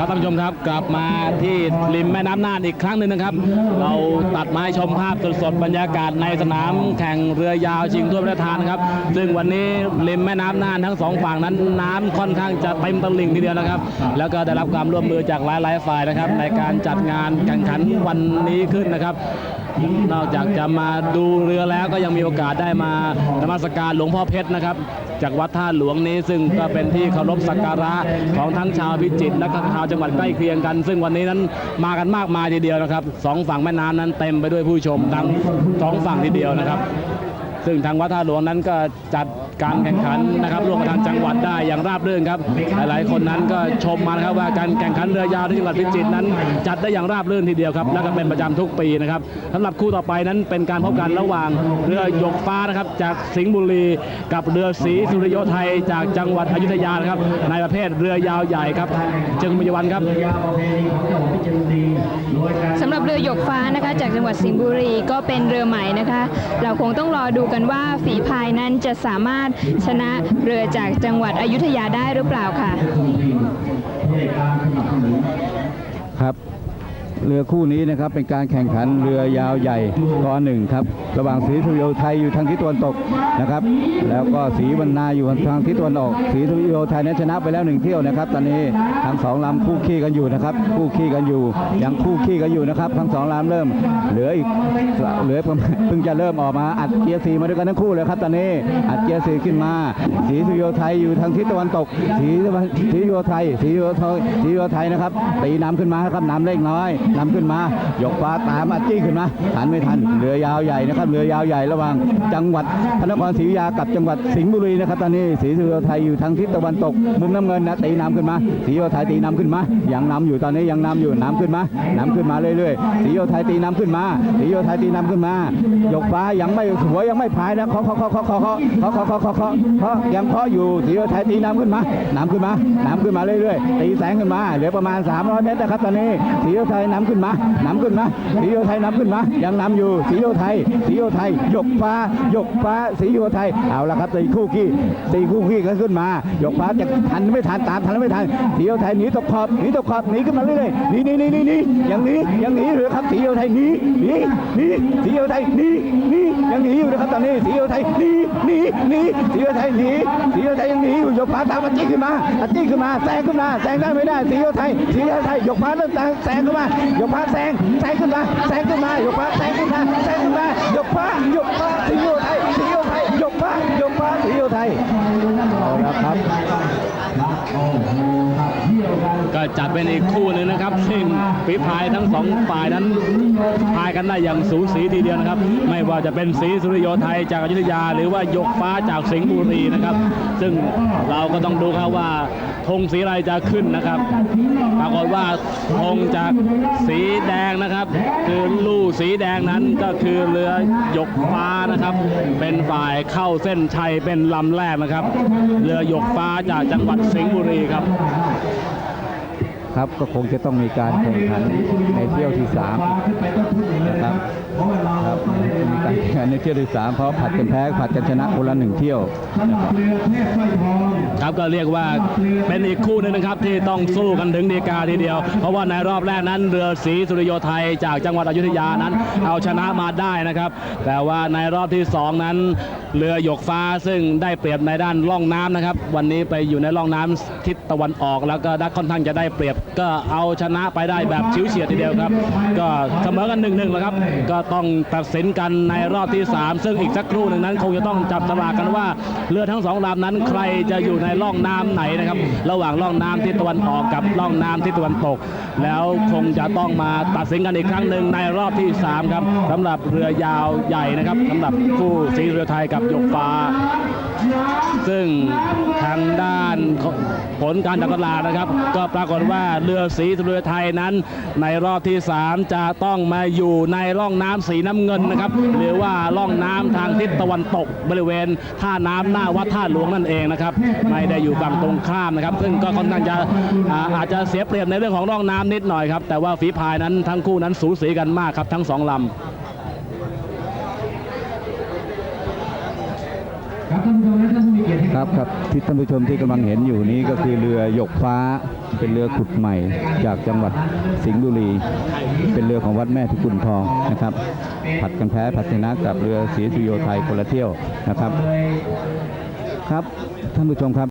ครับท่านผู้ชมครับกลับมาที่ริมแม่น้ำน่านอีกครั้งหนึ่งนะครับ เราตัดไม้ชมภาพสดๆบรรยากาศในสนามแข่งเรือยาวชิงถ้วยพระราชทานนะครับ ซึ่งวันนี้ริมแม่น้ำน่านทั้งสองฝั่งนั้นน้ำค่อนข้างจะเต็มตลิ่งทีเดียวนะครับ แล้วก็ได้รับความร่วมมือจากหลายๆฝ่ายนะครับ ในการจัดงานแข่งขันวันนี้ขึ้นนะครับนอกจากจะมาดูเรือแล้วก็ยังมีโอกาสได้มานมัสการหลวงพ่อเพชรนะครับ จากวัดท่าหลวงนี้ซึ่งก็เป็นที่เคารพสักการะของทั้งชาวพิจิตรและก็ชาวจังหวัดใกล้เคียงกัน ซึ่งวันนี้นั้นมากันมากมายทีเดียวนะครับสองฝั่งแม่น้ำนั้นเต็มไปด้วยผู้ชมทั้งสองฝั่งทีเดียวนะครับ ซึ่งทางวัดท่าหลวงนั้นก็จัดการแข่งขันนะครับร่วมกับทางจังหวัดได้อย่างราบรื่นครับ หลายๆ คนนั้นก็ชมมานะครับว่าการแข่งขันเรือยาวที่จังหวัดพิจิตรนั้น จัดได้อย่างราบรื่นทีเดียวครับและก็เป็นประจำทุกปีนะครับสำหรับคู่ต่อไปนั้นเป็นการพบกันระหว่างเรือหยกฟ้านะครับจากสิงห์บุรีกับเรือศรีสุริโยไทยจากจังหวัดอยุธยานะครับในประเภทเรือยาวใหญ่ครับจึงมิยวันครับสำหรับเรือหยกฟ้านะคะจากจังหวัดสิงห์บุรีก็เป็นเรือใหม่นะคะ เราคงต้องรอดูกันว่าฝีพายนั้นจะสามารถชนะเรือจากจังหวัดอยุธยาได้หรือเปล่าค่ะครับ เรือคู่นี้นะครับเป็นการแข่งขันเรือยาวใหญ่กอหนึ่งครับระหว่างศรีสุริโยไทยอยู่ทางทิศตะวันตกนะครับ แล้วก็ศรีวรรณาอยู่ทางทิศตะวันออกศรีสุริโยไทยนั้นชนะไปแล้วหนึ่งเที่ยวนะครับ ตอนนี้ทั้งสองลำคู่ขี้กันอยู่นะครับ คู่ขี้กันอยู่ยังคู่ขี้กันอยู่นะครับ ทั้งสองลำเริ่ม เหลืออีกเหลือประมาณเพิ่งจะเริ่มออกมาอัดเกียร์สีมาด้วยกันทั้งคู่เลยครับตอนนี้อัดเกียร์สีขึ้นมาศรีสุริโยไทยอยู่ทางทิศตะวันตกศรีศรีสุริโยไทยศรีสุริโยไทยศรีสุริโยไทยนะครับตีน้ำขึ้นมาครับน้ำเล็กน้อยนำขึ้นมา ยกฟ้าตามอัดจี้ขึ้นมาทันไม่ทันเรือยาวใหญ่นะครับเรือยาวใหญ่ระหว่าง จังหวัดพระนครศรีอยุธยากับจังหวัดสิงห์บุรีนะครับตอนนี้ศรีสุโยไทยอยู่ทางทิศตะวันตก มุมน้ำเงินนะตีน้ำขึ้นมาศรีสุโยไทยตีน้ำขึ้นมายังนำอยู่ตอนนี้ยังนำอยู่น้ำขึ้นมาน้ำขึ้นมาเรื่อยๆศรีสุโยไทยตีน้ำขึ้นมาศรีสุโยไทยตีน้ำขึ้นมา ยกฟ้ายังไม่หัวยังไม่พายนะเคาะเคาะเคาะเคาะเคาะเคาะเคาะเคาะเคาะเคาะยังเคาะอยู่ศรีสุโยไทยตีน้ำขึ้นมาน้ำขึ้นมาน้ำขึ้นมาเรื่อยๆตีแสงขึ้นมาเหลือประมาณ 300 เมตรนะครับตอนนี้ศรีสุโยไทยน้้ำขึ้นมาน้ำขึ้นมาศรีโยไทยน้ำขึ้นมายังน้ำอยู่ศรีโยไทยศรีโยไทยยกฟ้ายกฟ้าศรีโยไทยเอาละครับตีคู่ขี้ตีคู่ขี้กันขึ้นมายกฟ้าจะทันไม่ทันตามทันไม่ทันศรีโยไทยหนีตกขอบหนีตกขอบหนีขึ้นมาเรื่อยๆหนีหนีหนีหนีหนียังหนียังหนีอยู่ครับศรีโยไทยหนีหนีหนีศรีโยไทยหนีหนียังหนีอยู่นะครับตอนนี้ศรีโยไทยหนีหนีหนีศรีโยไทยหนีศรีโยไทยยังหนีอยู่ยกฟ้าตามอัดจี้ขึ้นมาอัดจี้ขึ้นมาแซงขึ้นมาแซงได้ไม่ได้ศรีสุริโยไทยศรีโยไทยยกฟ้าเริ่มแซงขึ้นมายกฟ้าแซงแซงขึ้นมาแซงขึ้นมายกฟ้าแซงขึ้นมาแซงขึ้นมายกฟ้ายกฟ้าศรีสุริโยไทยสุริโยไทยยกฟ้ายกฟ้าศรีสุริโยไทยเอาละครับก็จัดเป็นอีกคู่หนึ่งนะครับซึ่งฝีพายทั้งสองฝ่ายนั้นพายกันได้อย่างสูสีทีเดียวนะครับ ไม่ว่าจะเป็นศรีสุริโยไทยจากอยุธยา หรือว่ายกฟ้าจากสิงห์บุรีนะครับ ซึ่งเราก็ต้องดูครับว่าธงสีอะไรจะขึ้นนะครับ ว่าธงจากสีแดงนะครับ คือลู่สีแดงนั้นก็คือเรือยกฟ้านะครับ เป็นฝ่ายเข้าเส้นชัยเป็นลำแรกนะครับ เรือยกฟ้าจากจังหวัดสิงห์บุรีครับครับก็คงจะต้องมีการแข่งขันในเที่ยวที่3นะครับ ข่งขันในเที่ยวที่3เพราะผัดกันแพ้ผัดกันชนะคนละหนึ่งเที่ยวครับก็เรียกว่าเป็นอีกคู่หนึงนะครับที่ต้องสู้กันถึงดีกาทีเดียว เพราะว่าในรอบแรกนั้นเรือศรีสุริโยไทยจากจังหวัดอยุธยานั้น เอาชนะมาได้นะครับ แต่ว่าในรอบที่สองนั้น เรือหยกฟ้าซึ่งได้เปรียบในด้านล่องน้ำนะครับ วันนี้ไปอยู่ในล่องน้ำทิศตะวันออกแล้วก็ได้ค่อนข้างจะได้เปรียบก็เอาชนะไปได้แบบชิวเฉียดทีเดียวครับ ก็เสมอกันหนึ่งหนึ่งแล้วครับ ก็ต้องตัดสินกันในรอบที่ 3 ซึ่งอีกสักครู่หนึ่งนั้น คงจะต้องจับสลากกันว่าเรือทั้งสองลำนั้นใครจะอยู่ในร่องน้ำไหนนะครับ ระหว่างร่องน้ำที่ตะวันออกกับร่องน้ำที่ตะวันตก แล้วคงจะต้องมาตัดสินกันอีกครั้งหนึ่งในรอบที่ 3 ครับสำหรับเรือยาวใหญ่นะครับสำหรับคู่สีเรือไทยกับหยกฟ้า ซึ่งทางด้านผลการจับตลาดนะครับ ก็ปรากฏว่าเรือสีสุริยไทยนั้น ในรอบที่ 3 จะต้องมาอยู่ในร่องน้ำสีน้ำเงินนะครับ หรือว่าร่องน้ำทางทิศตะวันตกบริเวณท่าน้ำหน้าวัดท่าหลวงนั่นเองนะครับ ไม่ได้อยู่ฝั่งตรงข้ามนะครับ ซึ่งก็ค่อนข้างจะอาอาจจะเสียเปรียบในเรื่องของร่องน้ำนิดหน่อยครับแต่ว่าฝีพายนั้นทั้งคู่นั้นสูสีกันมากครับทั้งสองลำ ครับครับที่ท่านผู้ชมที่กำลังเห็นอยู่นี้ก็คือเรือหยกฟ้าเป็นเรือขุดใหม่ จากจังหวัดสิงห์บุรี เป็นเรือของวัดแม่พิกุลทองนะครับ ผัดกันแพ้ผัดชนะกับเรือศรีสุโยไทยคนละเที่ยวนะครับ ครับท่านผู้ชมครับ